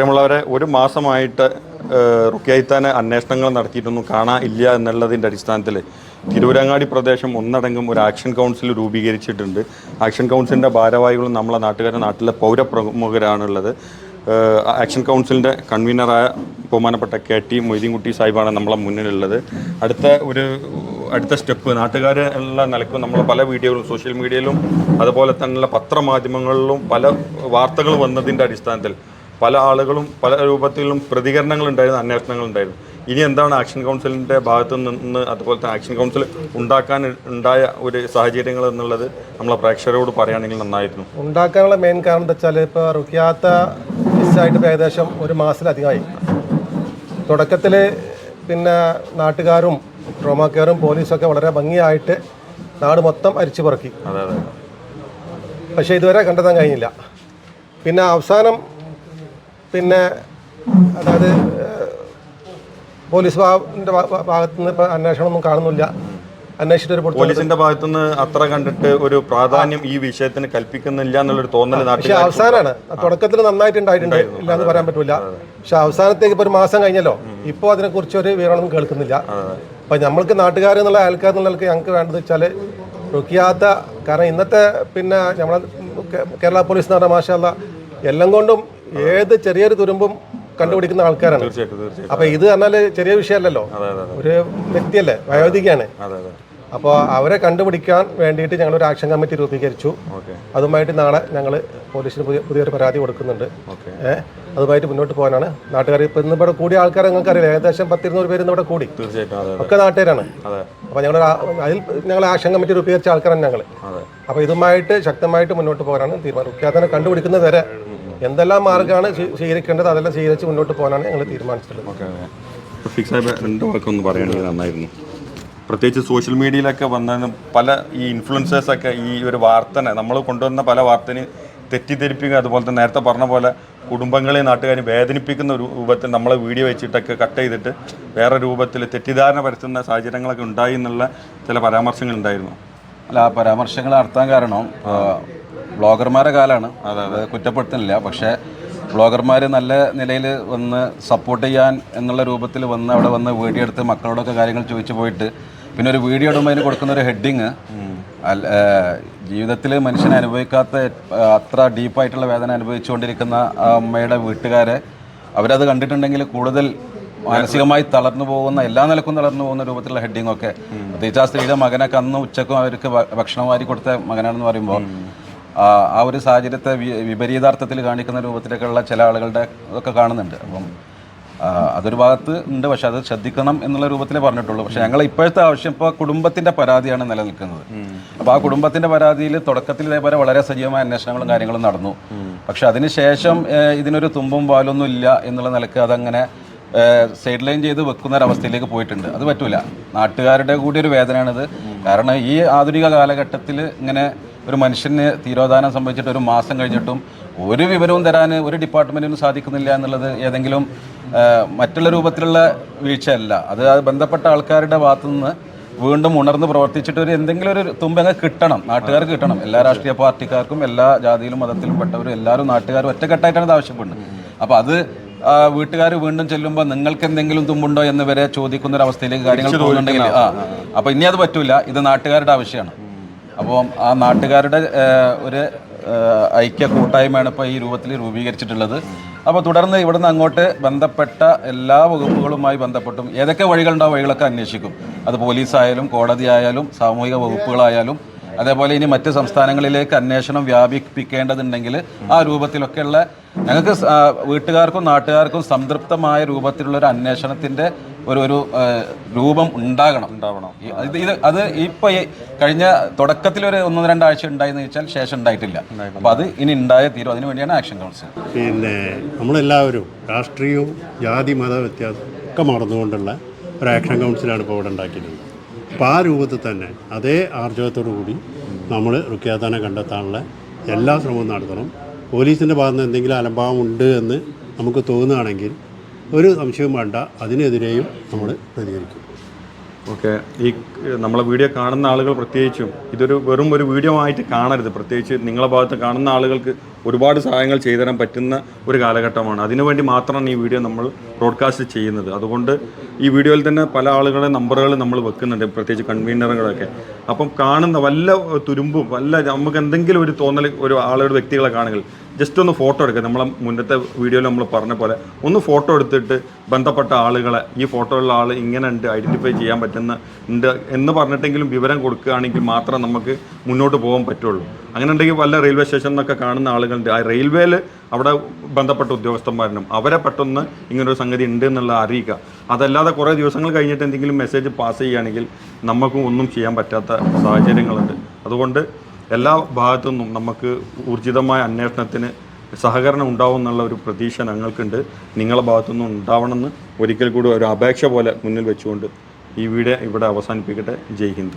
പ്രിയമുള്ളവരെ ഒരു മാസമായിട്ട് റുക്കിയത്താനെ അന്വേഷണങ്ങൾ നടത്തിയിട്ടൊന്നും കാണാ ഇല്ല എന്നുള്ളതിന്റെ അടിസ്ഥാനത്തിൽ തിരുവരങ്ങാടി പ്രദേശം ഒന്നടങ്കം ഒരു ആക്ഷൻ കൗൺസിൽ രൂപീകരിച്ചിട്ടുണ്ട്. ആക്ഷൻ കൗൺസിലിന്റെ ഭാരവാഹികളും നമ്മളെ നാട്ടുകാരുടെ നാട്ടിലെ പൗരപ്രമുഖരാണുള്ളത്. ആക്ഷൻ കൗൺസിലിന്റെ കൺവീനറായ ബഹുമാനപ്പെട്ട കെ ടി മൊയ്തീൻകുട്ടി സാഹിബാണ് നമ്മളെ മുന്നിലുള്ളത്. അടുത്ത ഒരു അടുത്ത സ്റ്റെപ്പ് നാട്ടുകാർ നിലക്കും നമ്മൾ പല വീഡിയോകളും സോഷ്യൽ മീഡിയയിലും അതുപോലെ തന്നെയുള്ള പത്രമാധ്യമങ്ങളിലും പല വാർത്തകൾ വന്നതിന്റെ അടിസ്ഥാനത്തിൽ പല ആളുകളും പല രൂപത്തിലും പ്രതികരണങ്ങൾ ഉണ്ടായിരുന്നു അന്വേഷണങ്ങൾ ഉണ്ടായിരുന്നു. ഇനി എന്താണ് ആക്ഷൻ കൗൺസിലിന്റെ ഭാഗത്തു നിന്ന് അതുപോലെ തന്നെ ആക്ഷൻ കൗൺസിൽ ഉണ്ടാക്കാൻ ഉണ്ടായ ഒരു സാഹചര്യങ്ങൾ എന്നുള്ളത് നമ്മളെ പ്രേക്ഷകരോട് പറയുകയാണെങ്കിൽ നന്നായിരുന്നു. ഉണ്ടാക്കാനുള്ള മെയിൻ കാരണം എന്താ വെച്ചാൽ ഇപ്പോൾ റുക്കിയാത്ത മിസ്സായിട്ട് ഏകദേശം ഒരു മാസത്തിലധികമായി. തുടക്കത്തിൽ പിന്നെ നാട്ടുകാരും ട്രോമാ കെയറും പോലീസൊക്കെ വളരെ ഭംഗിയായിട്ട് നാട് മൊത്തം അരിച്ചു പറക്കി അതെ അതെ. പക്ഷേ ഇതുവരെ കണ്ടെത്താൻ കഴിഞ്ഞില്ല. പിന്നെ അവസാനം പിന്നെ അതായത് പോലീസ് ഭാഗത്തിന്റെ ഭാഗത്തു നിന്ന് ഇപ്പോൾ അന്വേഷണമൊന്നും കാണുന്നില്ല. അന്വേഷിച്ചിട്ട് പോലീസിന്റെ ഭാഗത്തുനിന്ന് അത്ര കണ്ടിട്ട് ഒരു പ്രാധാന്യം ഈ വിഷയത്തിന് കൽപ്പിക്കുന്നില്ല എന്നുള്ളൊരു തോന്നൽ പക്ഷേ അവസാനമാണ് തുടക്കത്തിൽ നന്നായിട്ട് ഉണ്ടായിട്ടുണ്ട് ഇല്ല എന്ന് പറയാൻ പറ്റില്ല പക്ഷെ അവസാനത്തേക്ക് ഇപ്പൊ ഒരു മാസം കഴിഞ്ഞല്ലോ. ഇപ്പൊ അതിനെക്കുറിച്ച് ഒരു വിവരണമൊന്നും കേൾക്കുന്നില്ല. അപ്പൊ നമ്മൾക്ക് നാട്ടുകാർ എന്നുള്ള ആൾക്കാർ എന്നുള്ളവർക്ക് ഞങ്ങൾക്ക് വേണ്ടത് വെച്ചാൽ റുക്കിയാത്ത കാരണം ഇന്നത്തെ പിന്നെ നമ്മളെ കേരള പോലീസ് എന്ന് പറഞ്ഞ മാഷല്ല എല്ലാം കൊണ്ടും ഏത് ചെറിയൊരു തുരുമ്പും കണ്ടുപിടിക്കുന്ന ആൾക്കാരാണ്. അപ്പൊ ഇത് പറഞ്ഞാൽ ചെറിയ വിഷയമല്ലല്ലോ. ഒരു വ്യക്തിയല്ലേ വയോധികയാണ്. അപ്പോൾ അവരെ കണ്ടുപിടിക്കാൻ വേണ്ടിയിട്ട് ഞങ്ങൾ ഒരു ആക്ഷൻ കമ്മിറ്റി രൂപീകരിച്ചു. അതുമായിട്ട് നാളെ ഞങ്ങൾ പോലീസിന് പുതിയ പുതിയൊരു പരാതി കൊടുക്കുന്നുണ്ട്. ഓക്കെ. ഏഹ് അതുമായിട്ട് മുന്നോട്ട് പോകാനാണ്. നാട്ടുകാർ ഇപ്പം ഇന്ന് ഇവിടെ കൂടിയ ആൾക്കാരെ നിങ്ങൾക്ക് അറിയില്ല ഏകദേശം പത്തിരുന്നൂറ് പേര് ഇവിടെ കൂടി. ഒക്കെ നാട്ടുകാരാണ്. അപ്പോൾ ഞങ്ങൾ അതിൽ ഞങ്ങൾ ആക്ഷൻ കമ്മിറ്റി രൂപീകരിച്ച ആൾക്കാരാണ് ഞങ്ങൾ അപ്പോൾ ഇതുമായിട്ട് ശക്തമായിട്ട് മുന്നോട്ട് പോകാനാണ് തീരുമാനം. കണ്ടുപിടിക്കുന്നത് വരെ എന്തെല്ലാം മാർഗമാണ് സ്വീ- സ്വീകരിക്കേണ്ടത് അതെല്ലാം സ്വീകരിച്ച് മുന്നോട്ട് പോകാനാണ് ഞങ്ങൾ തീരുമാനിച്ചിട്ടുള്ളത്. ഓക്കെ ഫിക്സ് ആയ രണ്ട് വാക്കൊന്ന് പറയുകയാണെങ്കിൽ നന്നായിരുന്നു. പ്രത്യേകിച്ച് സോഷ്യൽ മീഡിയയിലൊക്കെ വന്നതിന് പല ഈ ഇൻഫ്ലുവൻസേഴ്സൊക്കെ ഈ ഒരു വാർത്തനെ നമ്മൾ കൊണ്ടുവന്ന പല വാർത്തന് തെറ്റിദ്ധരിപ്പിക്കുക അതുപോലെ തന്നെ നേരത്തെ പറഞ്ഞ പോലെ കുടുംബങ്ങളെ നാട്ടുകാരെ വേദനിപ്പിക്കുന്ന ഒരു രൂപത്തിൽ നമ്മൾ വീഡിയോ വെച്ചിട്ടൊക്കെ കട്ട് ചെയ്തിട്ട് വേറെ രൂപത്തിൽ തെറ്റിദ്ധാരണ പരത്തുന്ന സാഹചര്യങ്ങളൊക്കെ ഉണ്ടായി എന്നുള്ള ചില പരാമർശങ്ങൾ ഉണ്ടായിരുന്നു അല്ല ആ പരാമർശങ്ങൾ നടത്താൻ കാരണം ബ്ലോഗർമാരുടെ കാലമാണ് അത് കുറ്റപ്പെടുത്തുന്നില്ല. പക്ഷേ ബ്ലോഗർമാർ നല്ല നിലയിൽ വന്ന് സപ്പോർട്ട് ചെയ്യാൻ എന്നുള്ള രൂപത്തിൽ വന്ന് അവിടെ വന്ന് വീഡിയോ എടുത്ത് മക്കളോടൊക്കെ കാര്യങ്ങൾ ചോദിച്ചു പോയിട്ട് പിന്നെ ഒരു വീഡിയോ ഇടുമ്പോൾ അതിന് കൊടുക്കുന്ന ഒരു ഹെഡിങ് ജീവിതത്തിൽ മനുഷ്യൻ അനുഭവിക്കാത്ത അത്ര ഡീപ്പായിട്ടുള്ള വേദന അനുഭവിച്ചുകൊണ്ടിരിക്കുന്ന ആ അമ്മയുടെ വീട്ടുകാരെ അവരത് കണ്ടിട്ടുണ്ടെങ്കിൽ കൂടുതൽ മാനസികമായി തളർന്നു പോകുന്ന എല്ലാ നിലക്കും തളർന്നു പോകുന്ന രൂപത്തിലുള്ള ഹെഡിങ് ഒക്കെ. പ്രത്യേകിച്ച് ആ സ്ത്രീയുടെ മകനൊക്കെ അന്ന് ഉച്ചക്കും അവർക്ക് ഭക്ഷണം വാരി കൊടുത്ത മകനാണെന്ന് പറയുമ്പോൾ ആ ഒരു സാഹചര്യത്തെ വിപരീതാർത്ഥത്തിൽ കാണിക്കുന്ന രൂപത്തിലേക്കുള്ള ചില ആളുകളുടെ ഇതൊക്കെ കാണുന്നുണ്ട്. അപ്പം അതൊരു ഭാഗത്ത് ഉണ്ട്. പക്ഷെ അത് ശ്രദ്ധിക്കണം എന്നുള്ള രൂപത്തിലേ പറഞ്ഞിട്ടുള്ളൂ. പക്ഷെ ഞങ്ങൾ ഇപ്പോഴത്തെ ആവശ്യം ഇപ്പോൾ കുടുംബത്തിന്റെ പരാതിയാണ് നിലനിൽക്കുന്നത്. അപ്പോൾ ആ കുടുംബത്തിന്റെ പരാതിയിൽ തുടക്കത്തിൽ ഇതേപോലെ വളരെ സജീവമായ അന്വേഷണങ്ങളും കാര്യങ്ങളും നടന്നു. പക്ഷെ അതിനുശേഷം ഇതിനൊരു തുമ്പും പാലൊന്നും ഇല്ല എന്നുള്ള നിലയ്ക്ക് അതങ്ങനെ സൈഡ് ലൈൻ ചെയ്ത് വെക്കുന്ന ഒരവസ്ഥയിലേക്ക് പോയിട്ടുണ്ട്. അത് പറ്റൂല. നാട്ടുകാരുടെ കൂടി ഒരു വേദനയാണിത്. കാരണം ഈ ആധുനിക കാലഘട്ടത്തിൽ ഇങ്ങനെ ഒരു മനുഷ്യന് തീരോധാനം സംഭവിച്ചിട്ട് ഒരു മാസം കഴിഞ്ഞിട്ടും ഒരു വിവരവും തരാൻ ഒരു ഡിപ്പാർട്ട്മെന്റിനും സാധിക്കുന്നില്ല എന്നുള്ളത് ഏതെങ്കിലും മറ്റുള്ള രൂപത്തിലുള്ള വീഴ്ചയല്ല. അത് അത് ബന്ധപ്പെട്ട ആൾക്കാരുടെ ഭാഗത്തു നിന്ന് വീണ്ടും ഉണർന്ന് പ്രവർത്തിച്ചിട്ട് ഒരു എന്തെങ്കിലും ഒരു തുമ്പങ്ങ് കിട്ടണം. നാട്ടുകാർക്ക് കിട്ടണം. എല്ലാ രാഷ്ട്രീയ പാർട്ടിക്കാർക്കും എല്ലാ ജാതിയിലും മതത്തിലും പെട്ടവരും എല്ലാവരും നാട്ടുകാരും ഒറ്റക്കെട്ടായിട്ടാണ് ഇത് ആവശ്യപ്പെടുന്നത്. അപ്പോൾ അത് വീട്ടുകാർ വീണ്ടും ചെല്ലുമ്പോൾ നിങ്ങൾക്ക് എന്തെങ്കിലും തുമ്പുണ്ടോ എന്ന് വരെ ചോദിക്കുന്ന ഒരു അവസ്ഥയിലേക്ക് കാര്യങ്ങൾ പോകുന്നുണ്ടെങ്കിൽ ആ അപ്പോൾ ഇനി അത് പറ്റൂല. ഇത് നാട്ടുകാരുടെ ആവശ്യമാണ്. അപ്പോൾ ആ നാട്ടുകാരുടെ ഒരു ഐക്യ കൂട്ടായ്മയാണ് ഇപ്പോൾ ഈ രൂപത്തിൽ രൂപീകരിച്ചിട്ടുള്ളത്. അപ്പോൾ തുടർന്ന് ഇവിടുന്ന് അങ്ങോട്ട് ബന്ധപ്പെട്ട എല്ലാ വകുപ്പുകളുമായി ബന്ധപ്പെട്ടും ഏതൊക്കെ വഴികളുണ്ടോ വഴികളൊക്കെ അന്വേഷിക്കും. അത് പോലീസായാലും കോടതി ആയാലും സാമൂഹിക വകുപ്പുകളായാലും അതേപോലെ ഇനി മറ്റ് സംസ്ഥാനങ്ങളിലേക്ക് അന്വേഷണം വ്യാപിപ്പിക്കേണ്ടതുണ്ടെങ്കിൽ ആ രൂപത്തിലൊക്കെയുള്ള ഞങ്ങൾക്ക് വീട്ടുകാർക്കും നാട്ടുകാർക്കും സംതൃപ്തമായ രൂപത്തിലുള്ള ഒരു അന്വേഷണത്തിന്റെ ഒരു ഒരു രൂപം ഉണ്ടാകണം. ഉണ്ടാവണം. ഇത് ഇത് അത് ഇപ്പൊ കഴിഞ്ഞ തുടക്കത്തിൽ ഒരു ഒന്ന് രണ്ടാഴ്ച ഉണ്ടായെന്ന് വെച്ചാൽ ശേഷം ഉണ്ടായിട്ടില്ല. അപ്പൊ അത് ഇനി ഉണ്ടായ തീരും. അതിനു വേണ്ടിയാണ് ആക്ഷൻ കൗൺസിൽ. പിന്നെ നമ്മളെല്ലാവരും രാഷ്ട്രീയവും ജാതി മത വ്യത്യാസം ഒക്കെ മറന്നുകൊണ്ടുള്ള ഒരു ആക്ഷൻ കൗൺസിലാണ് ഇപ്പോൾ ഇവിടെ ഉണ്ടാക്കിയിട്ടുള്ളത്. അപ്പോൾ ആ രൂപത്തിൽ തന്നെ അതേ ആർജവത്തോടു കൂടി നമ്മൾ റുക്കിയാത്താനെ കണ്ടെത്താനുള്ള എല്ലാ ശ്രമവും നടത്തണം. പോലീസിന്റെ ഭാഗത്ത് എന്തെങ്കിലും അലംഭാവം ഉണ്ട് എന്ന് നമുക്ക് തോന്നുകയാണെങ്കിൽ ഒരു സംശയവും വേണ്ട. അതിനെതിരെയും നമ്മൾ പ്രതികരിക്കും. ഓക്കെ. ഈ നമ്മളെ വീഡിയോ കാണുന്ന ആളുകൾ പ്രത്യേകിച്ചും ഇതൊരു വെറും ഒരു വീഡിയോ ആയിട്ട് കാണരുത്. പ്രത്യേകിച്ച് നിങ്ങളെ ഭാഗത്ത് കാണുന്ന ആളുകൾക്ക് ഒരുപാട് സഹായങ്ങൾ ചെയ്തു തരാൻ പറ്റുന്ന ഒരു കാലഘട്ടമാണ്. അതിനുവേണ്ടി മാത്രമാണ് ഈ വീഡിയോ നമ്മൾ ബ്രോഡ്കാസ്റ്റ് ചെയ്യുന്നത്. അതുകൊണ്ട് ഈ വീഡിയോയിൽ തന്നെ പല ആളുകളുടെ നമ്പറുകൾ നമ്മൾ വെക്കുന്നുണ്ട് പ്രത്യേകിച്ച് കൺവീനറുകളൊക്കെ. അപ്പം കാണുന്ന വല്ല തുരുമ്പും വല്ല നമുക്ക് എന്തെങ്കിലും ഒരു തോന്നൽ ഒരു ആളുകളുടെ വ്യക്തികളെ കാണുക ജസ്റ്റ് ഒന്ന് ഫോട്ടോ എടുക്കുക നമ്മളെ മുന്നത്തെ വീഡിയോയിൽ നമ്മൾ പറഞ്ഞ പോലെ ഒന്ന് ഫോട്ടോ എടുത്തിട്ട് ബന്ധപ്പെട്ട ആളുകളെ ഈ ഫോട്ടോയിലുള്ള ആൾ ഇങ്ങനെ ഉണ്ട് ഐഡന്റിഫൈ ചെയ്യാൻ പറ്റുന്ന ഉണ്ട് എന്ന് പറഞ്ഞിട്ടെങ്കിലും വിവരം കൊടുക്കുകയാണെങ്കിൽ മാത്രം നമുക്ക് മുന്നോട്ട് പോകാൻ പറ്റുള്ളൂ. അങ്ങനെ ഉണ്ടെങ്കിൽ വല്ല റെയിൽവേ സ്റ്റേഷനിൽ നിന്നൊക്കെ കാണുന്ന ആളുകളുണ്ട്. ആ റെയിൽവേയിൽ അവിടെ ബന്ധപ്പെട്ട ഉദ്യോഗസ്ഥന്മാരനും അവരെ പെട്ടെന്ന് ഇങ്ങനൊരു സംഗതി ഉണ്ട് എന്നുള്ള അറിയിക്കുക. അതല്ലാതെ കുറേ ദിവസങ്ങൾ കഴിഞ്ഞിട്ട് എന്തെങ്കിലും മെസ്സേജ് പാസ് ചെയ്യുകയാണെങ്കിൽ നമുക്കും ഒന്നും ചെയ്യാൻ പറ്റാത്ത സാഹചര്യങ്ങളുണ്ട്. അതുകൊണ്ട് എല്ലാ ഭാഗത്തു നിന്നും നമുക്ക് ഊർജിതമായ അന്വേഷണത്തിന് സഹകരണം ഉണ്ടാവും എന്നുള്ള ഒരു പ്രതീക്ഷ ഞങ്ങൾക്കുണ്ട്. നിങ്ങളുടെ ഭാഗത്തുനിന്നും ഉണ്ടാവണമെന്ന് ഒരിക്കൽ കൂടി ഒരു അപേക്ഷ പോലെ മുന്നിൽ വെച്ചുകൊണ്ട് ഈ വീഡിയോ ഇവിടെ അവസാനിപ്പിക്കട്ടെ. ജയ് ഹിന്ദ്.